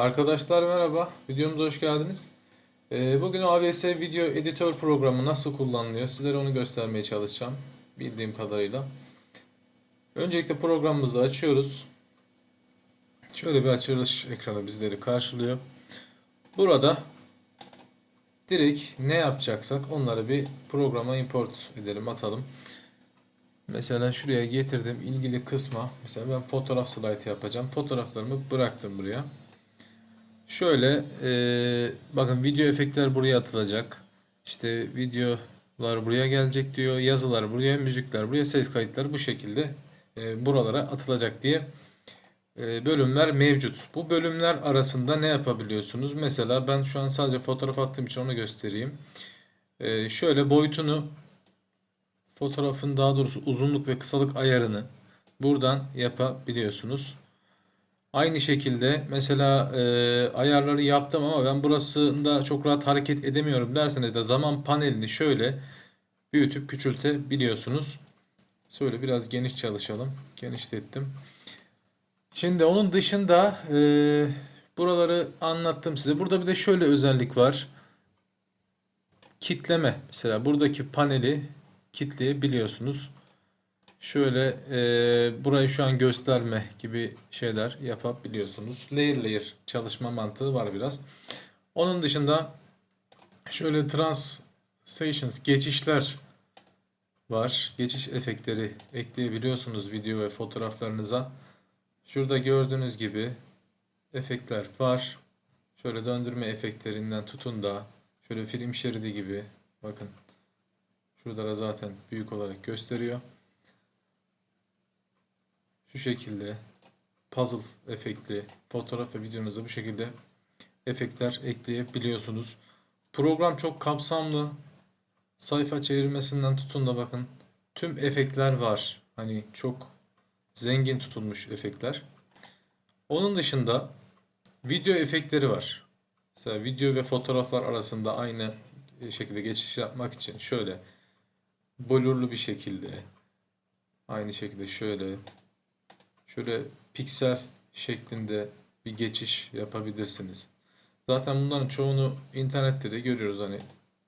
Arkadaşlar merhaba, videomuza hoş geldiniz. Ee, bugün AVS Video Editör programı nasıl kullanılıyor sizlere onu göstermeye çalışacağım bildiğim kadarıyla. Öncelikle programımızı açıyoruz. Şöyle bir açılış ekranı bizleri karşılıyor. Burada direkt ne yapacaksak onları bir programa import edelim, atalım. Mesela şuraya getirdim ilgili kısma. Mesela ben fotoğraf slide yapacağım. Fotoğraflarımı bıraktım buraya. Şöyle eee, bakın video efektler buraya atılacak. İşte videolar buraya gelecek diyor. Yazılar buraya, müzikler buraya, ses kayıtları bu şekilde eee, buralara atılacak diye eee, bölümler mevcut. Bu bölümler arasında ne yapabiliyorsunuz? Mesela ben şu an sadece fotoğraf attığım için onu göstereyim. Eee, şöyle boyutunu fotoğrafın daha doğrusu uzunluk ve kısalık ayarını buradan yapabiliyorsunuz. Aynı şekilde mesela e, ayarları yaptım ama ben burasında çok rahat hareket edemiyorum derseniz de zaman panelini şöyle büyütüp küçültebiliyorsunuz. Şöyle biraz geniş çalışalım. Genişlettim. Şimdi onun dışında e, buraları anlattım size. Burada bir de şöyle özellik var. Kitleme. Mesela buradaki paneli kitleyebiliyorsunuz. Şöyle e, burayı şu an gösterme gibi şeyler yapabiliyorsunuz. Layer layer çalışma mantığı var biraz. Onun dışında şöyle transitions geçişler var. Geçiş efektleri ekleyebiliyorsunuz video ve fotoğraflarınıza. Şurada gördüğünüz gibi efektler var. Şöyle döndürme efektlerinden tutun da şöyle film şeridi gibi bakın. Şurada da zaten büyük olarak gösteriyor. Şu şekilde puzzle efekti, fotoğraf ve videonuza bu şekilde efektler ekleyebiliyorsunuz. Program çok kapsamlı. Sayfa çevirmesinden tutun da bakın tüm efektler var. Hani çok zengin tutulmuş efektler. Onun dışında video efektleri var. Mesela video ve fotoğraflar arasında aynı şekilde geçiş yapmak için şöyle blurlu bir şekilde aynı şekilde şöyle şöyle piksel şeklinde bir geçiş yapabilirsiniz. Zaten bunların çoğunu internette de görüyoruz hani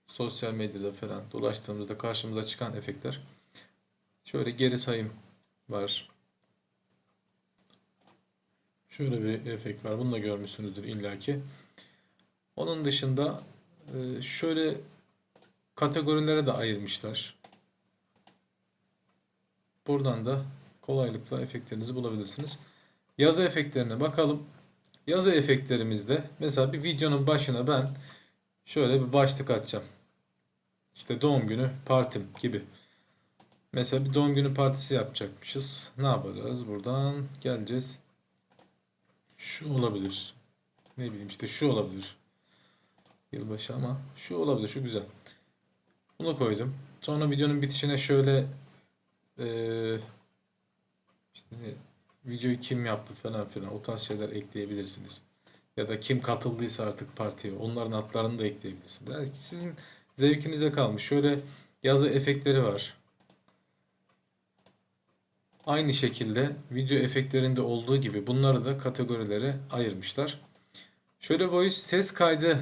sosyal medyada falan dolaştığımızda karşımıza çıkan efektler. Şöyle geri sayım var. Şöyle bir efekt var. Bunu da görmüşsünüzdür illaki. Onun dışında e, şöyle kategorilere de ayırmışlar. Buradan da kolaylıkla efektlerinizi bulabilirsiniz. Yazı efektlerine bakalım. Yazı efektlerimizde mesela bir videonun başına ben şöyle bir başlık atacağım. İşte doğum günü partim gibi. Mesela bir doğum günü partisi yapacakmışız. Ne yapacağız? Buradan geleceğiz. Şu olabilir. Ne bileyim işte şu olabilir. Yılbaşı ama şu olabilir. Şu güzel. Bunu koydum. Sonra videonun bitişine şöyle eee işte videoyu kim yaptı falan filan o tarz şeyler ekleyebilirsiniz. Ya da kim katıldıysa artık partiye onların adlarını da ekleyebilirsiniz. Yani sizin zevkinize kalmış. Şöyle yazı efektleri var. Aynı şekilde video efektlerinde olduğu gibi bunları da kategorilere ayırmışlar. Şöyle voice ses kaydı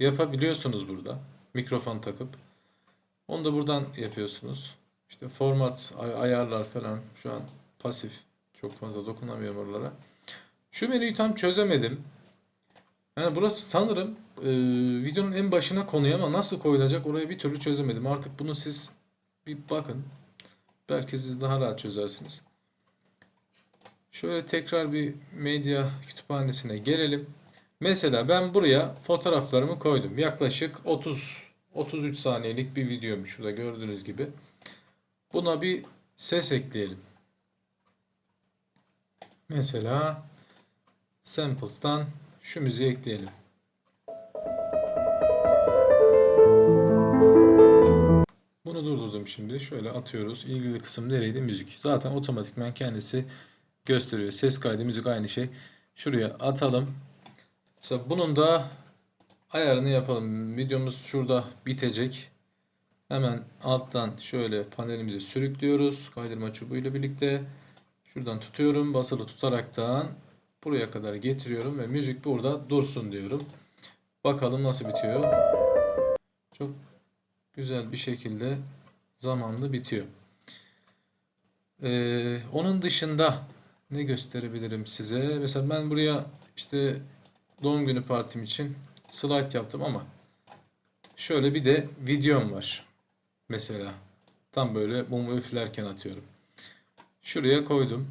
yapabiliyorsunuz burada. Mikrofon takıp. Onu da buradan yapıyorsunuz. İşte format, ay- ayarlar falan şu an pasif. Çok fazla dokunamıyorum oralara. Şu menüyü tam çözemedim. Yani burası sanırım e, videonun en başına konuyor ama nasıl koyulacak orayı bir türlü çözemedim. Artık bunu siz bir bakın. Belki siz daha rahat çözersiniz. Şöyle tekrar bir medya kütüphanesine gelelim. Mesela ben buraya fotoğraflarımı koydum. Yaklaşık 30 33 saniyelik bir videoymuş şurada gördüğünüz gibi. Buna bir ses ekleyelim. Mesela Samples'tan şu müziği ekleyelim. Bunu durdurdum şimdi. Şöyle atıyoruz. İlgili kısım nereydi? Müzik. Zaten otomatikman kendisi gösteriyor. Ses kaydı, müzik aynı şey. Şuraya atalım. Mesela bunun da ayarını yapalım. Videomuz şurada bitecek. Hemen alttan şöyle panelimizi sürüklüyoruz. Kaydırma çubuğuyla birlikte. Şuradan tutuyorum. Basılı tutaraktan buraya kadar getiriyorum ve müzik burada dursun diyorum. Bakalım nasıl bitiyor. Çok güzel bir şekilde zamanlı bitiyor. Ee, onun dışında ne gösterebilirim size? Mesela ben buraya işte doğum günü partim için slide yaptım ama şöyle bir de videom var. Mesela tam böyle mumu üflerken atıyorum. Şuraya koydum.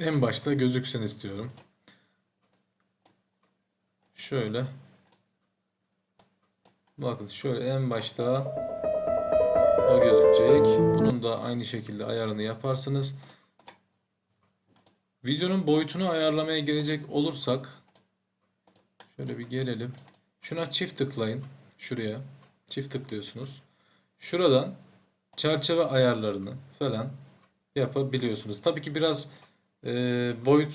En başta gözüksün istiyorum. Şöyle. Bakın şöyle en başta o gözükecek. Bunun da aynı şekilde ayarını yaparsınız. Videonun boyutunu ayarlamaya gelecek olursak şöyle bir gelelim. Şuna çift tıklayın. Şuraya çift tıklıyorsunuz. Şuradan çerçeve ayarlarını falan yapabiliyorsunuz. Tabii ki biraz e, boyut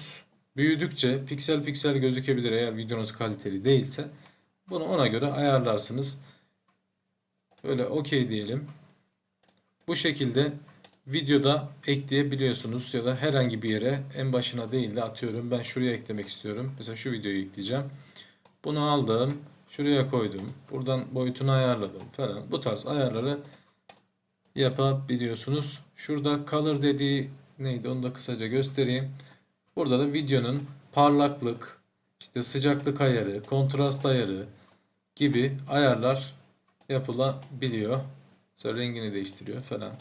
büyüdükçe piksel piksel gözükebilir eğer videonuz kaliteli değilse. Bunu ona göre ayarlarsınız. Böyle okey diyelim. Bu şekilde videoda ekleyebiliyorsunuz ya da herhangi bir yere en başına değil de atıyorum ben şuraya eklemek istiyorum. Mesela şu videoyu ekleyeceğim. Bunu aldım. Şuraya koydum. Buradan boyutunu ayarladım falan. Bu tarz ayarları yapabiliyorsunuz. Şurada color dediği neydi onu da kısaca göstereyim. Burada da videonun parlaklık, işte sıcaklık ayarı, kontrast ayarı gibi ayarlar yapılabiliyor. Mesela rengini değiştiriyor falan.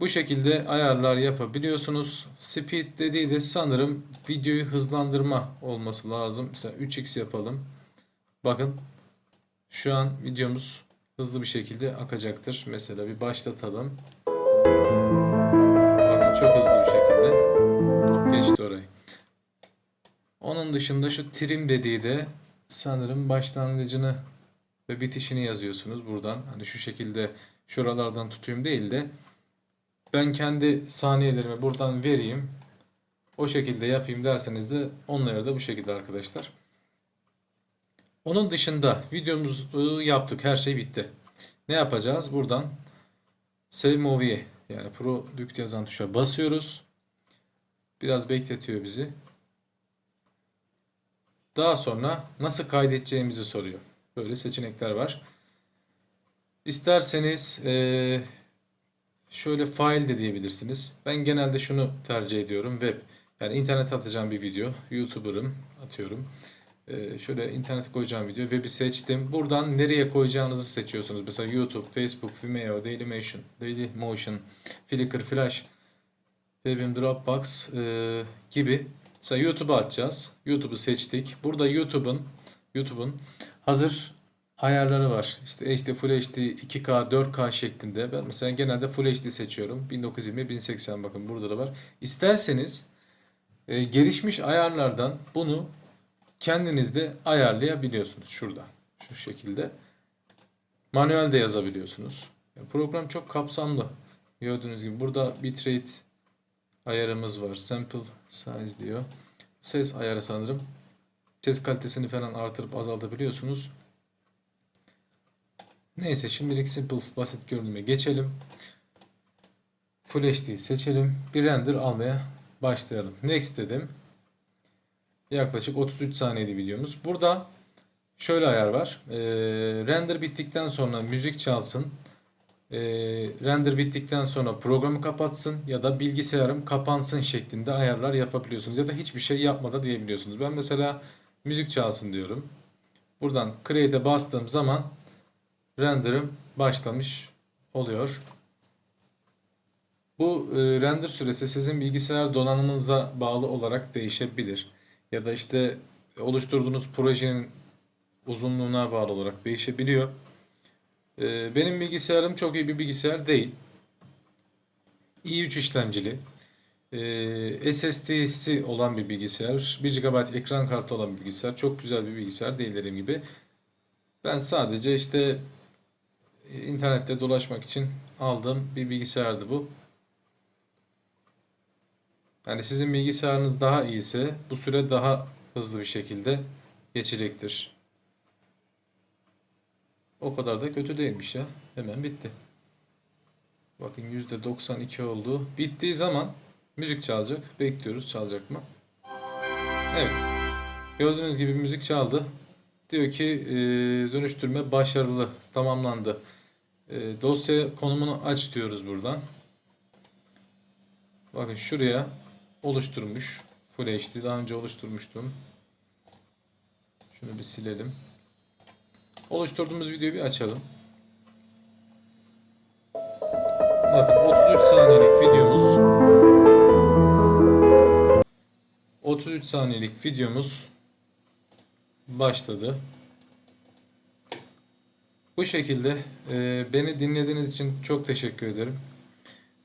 Bu şekilde ayarlar yapabiliyorsunuz. Speed dediği de sanırım videoyu hızlandırma olması lazım. Mesela 3x yapalım. Bakın şu an videomuz hızlı bir şekilde akacaktır. Mesela bir başlatalım. Bakın çok hızlı bir şekilde geçti orayı. Onun dışında şu trim dediği de sanırım başlangıcını ve bitişini yazıyorsunuz buradan. Hani şu şekilde şuralardan tutayım değil de ben kendi saniyelerimi buradan vereyim. O şekilde yapayım derseniz de onları da bu şekilde arkadaşlar. Onun dışında videomuzu yaptık. Her şey bitti. Ne yapacağız? Buradan Save Movie yani Product yazan tuşa basıyoruz. Biraz bekletiyor bizi. Daha sonra nasıl kaydedeceğimizi soruyor. Böyle seçenekler var. İsterseniz eee, şöyle file de diyebilirsiniz. Ben genelde şunu tercih ediyorum. Web. Yani internet atacağım bir video. YouTuber'ım atıyorum. Eee, şöyle internete koyacağım video. Web'i seçtim. Buradan nereye koyacağınızı seçiyorsunuz. Mesela YouTube, Facebook, Vimeo, Dailymotion, Dailymotion, Flickr, Flash, Web'im, Dropbox eee, gibi. Mesela YouTube'a atacağız. YouTube'u seçtik. Burada YouTube'un YouTube'un hazır ayarları var. İşte HD, Full HD, 2K, 4K şeklinde. Ben mesela genelde Full HD seçiyorum. 1920, 1080 bakın burada da var. İsterseniz e, gelişmiş ayarlardan bunu kendiniz de ayarlayabiliyorsunuz. Şurada. Şu şekilde. Manuel de yazabiliyorsunuz. Program çok kapsamlı. Gördüğünüz gibi burada bitrate ayarımız var. Sample size diyor. Ses ayarı sanırım. Ses kalitesini falan artırıp azaltabiliyorsunuz. Neyse şimdilik simple basit görünüme geçelim. Full HD seçelim. Bir render almaya başlayalım. Next dedim. Yaklaşık 33 saniyeli videomuz. Burada şöyle ayar var. Ee, render bittikten sonra müzik çalsın. Ee, render bittikten sonra programı kapatsın ya da bilgisayarım kapansın şeklinde ayarlar yapabiliyorsunuz. Ya da hiçbir şey yapmadan diyebiliyorsunuz. Ben mesela müzik çalsın diyorum. Buradan create'e bastığım zaman render'ım başlamış oluyor. Bu e, render süresi sizin bilgisayar donanımınıza bağlı olarak değişebilir. Ya da işte oluşturduğunuz projenin uzunluğuna bağlı olarak değişebiliyor. E, benim bilgisayarım çok iyi bir bilgisayar değil. i3 işlemcili. E, SSD'si olan bir bilgisayar. 1 GB ekran kartı olan bir bilgisayar. Çok güzel bir bilgisayar değil dediğim gibi. Ben sadece işte internette dolaşmak için aldığım bir bilgisayardı bu. Yani sizin bilgisayarınız daha iyiyse bu süre daha hızlı bir şekilde geçecektir. O kadar da kötü değilmiş ya. Hemen bitti. Bakın %92 oldu. Bittiği zaman müzik çalacak. Bekliyoruz çalacak mı? Evet. Gördüğünüz gibi müzik çaldı. Diyor ki e, dönüştürme başarılı, tamamlandı. E, dosya konumunu aç diyoruz buradan. Bakın şuraya oluşturmuş. Full HD daha önce oluşturmuştum. Şunu bir silelim. Oluşturduğumuz videoyu bir açalım. Bakın 33 saniyelik videomuz 33 saniyelik videomuz başladı. Bu şekilde e, beni dinlediğiniz için çok teşekkür ederim.